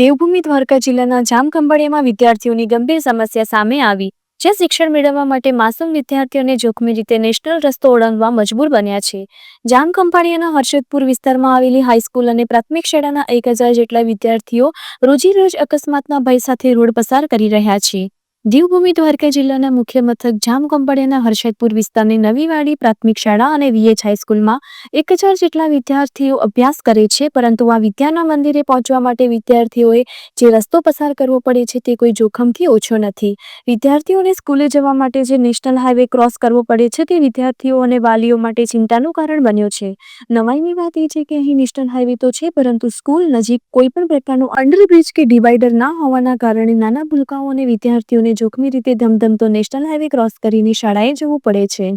દેવભૂમિ દ્વારકા જિલ્લાના જામખંભાળિયામાં વિદ્યાર્થીઓની ગંભીર સમસ્યા સામે આવી, જ્યાં શિક્ષણ મેળવવા માટે માસૂમ વિદ્યાર્થીઓને જોખમી રીતે નેશનલ રસ્તો ઓળંગવા મજબૂર બન્યા છે. જામખંભાળિયાના હર્ષદપુર વિસ્તારમાં આવેલી હાઈસ્કૂલ અને પ્રાથમિક શાળાના એક જેટલા વિદ્યાર્થીઓ રોજીરોજ અકસ્માતના ભય સાથે રોડ પસાર કરી રહ્યા છે. દેવભૂમિ દ્વારકા જિલ્લાના મુખ્ય મથક જામ જામખંભાળિયાના હર્ષદપુર વિસ્તારની નવીવાડી પ્રાથમિક શાળા અને વીએચ હાઈસ્કૂલમાં એક હજાર જેટલા વિદ્યાર્થીઓ અભ્યાસ કરે છે, પરંતુ આ વિદ્યાના મંદિરે પહોંચવા માટે વિદ્યાર્થીઓએ જે રસ્તો પસાર કરવો પડે છે તે કોઈ જોખમથી ઓછો નથી. વિદ્યાર્થીઓને સ્કૂલે જવા માટે જે નેશનલ હાઈવે ક્રોસ કરવો પડે છે તે વિદ્યાર્થીઓ અને વાલીઓ માટે ચિંતાનું કારણ બન્યો છે. નવાઈની વાત એ છે કે અહીં નેશનલ હાઈવે તો છે, પરંતુ સ્કૂલ નજીક કોઈ પણ પ્રકારનું અંડરબ્રિજ કે ડિવાઈડર ના હોવાના કારણે નાના ભૂલકાઓ અને વિદ્યાર્થીઓને જોખમી રીતે ધમધમતો નેશનલ હાઈવે ક્રોસ કરીને શાળાએ જવું પડે છે.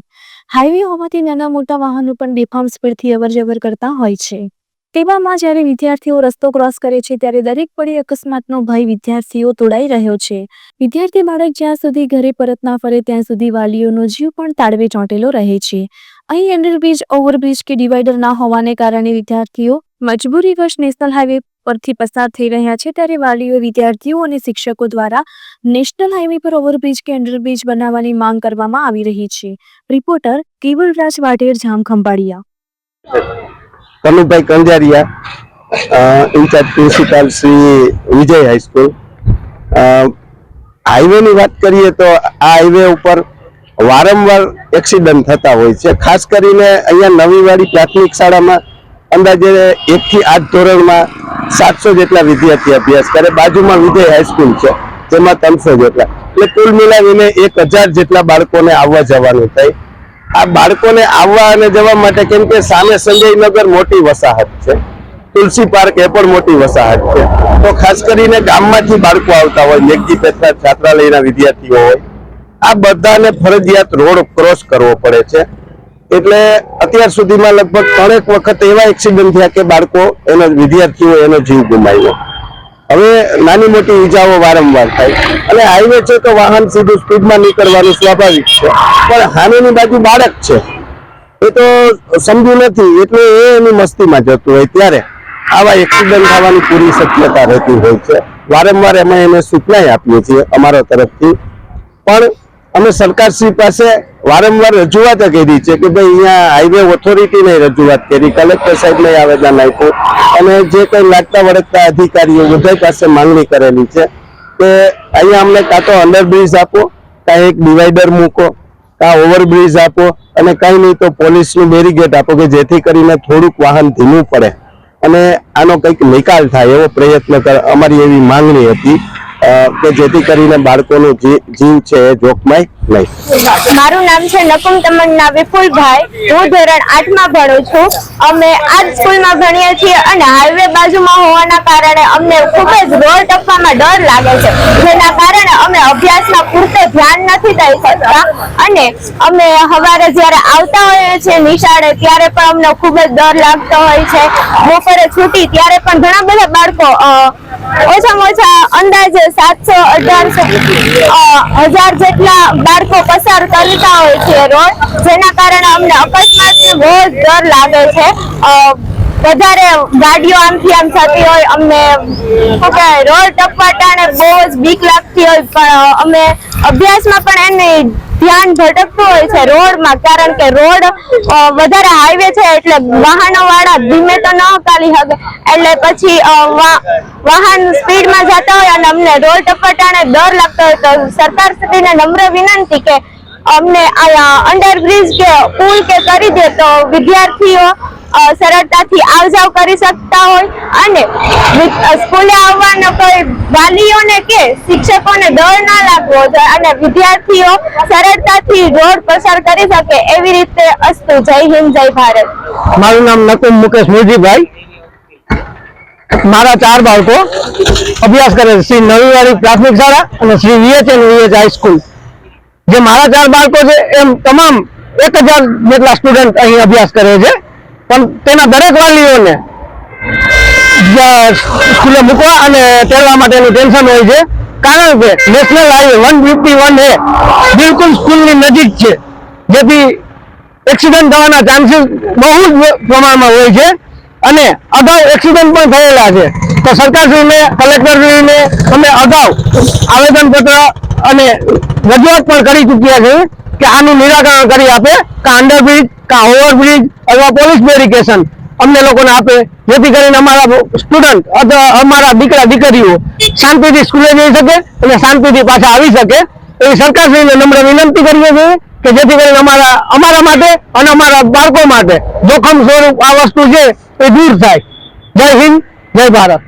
હાઈવે હોવાથી નાના મોટા વાહનો પણ બેફામ સ્પીડથી અવરજવર કરતા હોય છે. તેવામાં જ્યારે વિદ્યાર્થીઓ રસ્તો ક્રોસ કરે છે, ત્યારે દરેક પડી અકસ્માતનો ભય વિદ્યાર્થીઓ તોડાઈ રહ્યો છે. વિદ્યાર્થી બાળક જ્યાં સુધી ઘરે પરત ના ફરે, ત્યાં સુધી વાલીઓનો જીવ પણ તાળવે ચોંટેલો રહે છે. અહીં અંડરબ્રિજ, ઓવરબ્રિજ કે ડિવાઈડર ના હોવાને કારણે વિદ્યાર્થીઓ મજબૂરીવશ નેશનલ હાઈવે પરથી પસાર થઈ રહ્યા છે ત્યારે વાલીઓ, વિદ્યાર્થીઓ અને શિક્ષકો દ્વારા નેશનલ હાઈવે પર ઓવરબ્રિજ કે અંડરબ્રિજ બનાવવાની માંગ કરવામાં આવી રહી છે. Reporter Kevalraj Vadher Jam Khambhaliya Kanubhai Kanjariya in-charge principal Shri Vijay high school હાઈવેની વાત કરીએ તો આ હાઈવે ઉપર વારંવાર એક્સિડન્ટ થતા હોય છે. ખાસ કરીને અહીંયા નવીવાડી પ્રાથમિક શાળામાં અંદાજે એકથી આઠ ધોરણમાં સાતસો જેટલા વિદ્યાર્થી અભ્યાસ કરે. બાજુમાં વિજય હાઈસ્કૂલ છે. તેમાં ત્રણસો જેટલા. એટલે કુલ મિલાવીને એક હજાર જેટલા બાળકોને આવવા જવાનું થાય. આ બાળકોને આવવા અને જવા માટે કેમ કે સામે સંજયનગર મોટી વસાહત છે. તુલસી પાર્ક એ પણ મોટી વસાહત છે. તો ખાસ કરીને ગામમાંથી બાળકો આવતા હોય મેઘજી પેટના છાત્રાલયના વિદ્યાર્થીઓ હોય, આ બધાને ફરજિયાત રોડ ક્રોસ કરવો પડે છે. એટલે અત્યાર સુધીમાં લગભગ ત્રણેક વખત એવા એક્સિડન્ટ થયા કે બાળકો એના વિદ્યાર્થીઓ એનો જીવ ગુમાવ્યો. હવે નાની મોટી ઈજાઓ વારંવાર થાય. અને હાઈવે છે તો વાહન સીધું સ્પીડમાં નીકળવાનું સ્વાભાવિક છે. પણ હામેની બાજુ બાળક છે. એ તો સમજુ નથી. એટલે એ એની મસ્તીમાં જતું હોય ત્યારે આવા એક્સિડન્ટ થવાની પૂરી શક્યતા રહેતી હોય છે. વારંવાર અમે એને સૂચનાય આપીએ છીએ અમારા તરફથી. પણ અમે સરકારશ્રી પાસે વારંવાર રજૂઆત કરી છે કે ભાઈ અહીંયા હાઈવે ઓથોરિટીને રજૂઆત કરી કલેક્ટર સાહેબને આવેદન આપ્યું અને જે કંઈ લાગતા વળગતા અધિકારીઓ બધા પાસે માંગણી કરેલી છે કે અહીંયા અમને કાં તો અંડરબ્રિજ આપો, કાં એક ડિવાઈડર મૂકો, કાં ઓવરબ્રિજ આપો અને કાંઈ નહીં તો પોલીસનું બેરીગેટ આપો કે જેથી કરીને થોડુંક વાહન ધીમું પડે. અને આનો કંઈક નિકાલ થાય એવો પ્રયત્ન અમારી એવી માંગણી હતી કે જેથી કરીને બાળકોનું જીવ છે એ જોખમાય. મારું નામ છે નકુમ તમન્ના વિપુલભાઈ. હું ધોરણ આઠમાં ભણું છું. અમે આ જ સ્કૂલમાં ભણીએ છીએ અને હાઈવે બાજુમાં હોવાના કારણે અમને ખૂબ જ રોડ ટપવામાં ડર લાગે છે. જેના કારણે અમે અભ્યાસમાં પૂરતો ધ્યાન નથી દઈ શકતા અને અમે સવારે જ્યારે આવતા હોઈએ છીએ નિશાળે, ત્યારે પણ અમને ખૂબ જ ડર લાગતો હોય છે. બપોરે છૂટી ત્યારે પણ ઘણા બધા બાળકો ઓછામાં ઓછા અંદાજે સાતસો, અઢારસો હજાર જેટલા બાળકો પસાર કરતા હોય છે રોડ જેના કારણે અમને અકસ્માતનો બહુ જ ડર લાગે છે. વધારે ગાડીઓ આમથી આમ થતી હોય, અમને કહેવાય, રોડ ટપવાટાને બહુ જ બીક લાગતી હોય, પણ અમે અભ્યાસમાં પણ એને ધ્યાન ભટકતું હોય છે રોડમાં, કારણ કે રોડ વધારે હાઈવે છે એટલે વાહનો વાળા ધીમે તો ન કાલી શકે. એટલે પછી વાહન સ્પીડમાં જતા હોય અને અમને રોડ ટપટાને ડર લાગતો હોય તો સરકાર સુધીને નમ્ર વિનંતી કે અમને આ અંડરબ્રિજ કે પુલ કે કરી દે તો વિદ્યાર્થીઓ સરળતાથી આવ જાવ કરી શકતા હોય અને સ્કૂલે આવવાનો કોઈ વાલીઓને કે શિક્ષકોને ડર ના લાગવો જોઈએ અને વિદ્યાર્થીઓ સરળતાથી રોડ પસાર કરી શકે એવી રીતે અસ્તુ. જય હિન્દ, જય ભારત. મારું નામ નકુમ મુકેશ મુરજીભાઈ. મારા ચાર બાળકો અભ્યાસ કરે છે. શ્રી નવીવાડી પ્રાથમિક શાળા અને શ્રી વીએચએન વીએચ હાઈસ્કૂલ જે મારા ચાર બાળકો છે, એમ તમામ એક હજાર જેટલા સ્ટુડન્ટ અહીં અભ્યાસ કરે છે. પણ તેના દરેક વાલીઓને સ્કૂલે મૂકવા અને તેડવા માટેનું ટેન્શન હોય છે. કારણ કે national highway one fifty one એ બિલકુલ સ્કૂલની નજીક છે. જેથી એક્સિડન્ટ થવાના ચાન્સીસ બહુ જ પ્રમાણમાં હોય છે. અને અગાઉ એક્સિડન્ટ પણ થયેલા છે. તો સરકારશ્રીને કલેક્ટરશ્રીને અમે અગાઉ આવેદનપત્ર અને રજૂઆત પણ કરી ચૂક્યા છે કે આનું નિરાકરણ કરી આપે, કાં અંડરબ્રિજ કાં ઓવરબ્રિજ અથવા પોલીસ બેરિકેશન અમને લોકોને આપે. જેથી કરીને અમારા સ્ટુડન્ટ અથવા અમારા દીકરા, દીકરીઓ શાંતિથી સ્કૂલે જઈ શકે અને શાંતિથી પાછા આવી શકે. એવી સરકારશ્રીને નમ્ર વિનંતી કરીએ છીએ કે જેથી કરીને અમારા અમારા માટે અને અમારા બાળકો માટે જોખમ સ્વરૂપ આ વસ્તુ છે એ દૂર થાય. જય હિન્દ, જય ભારત.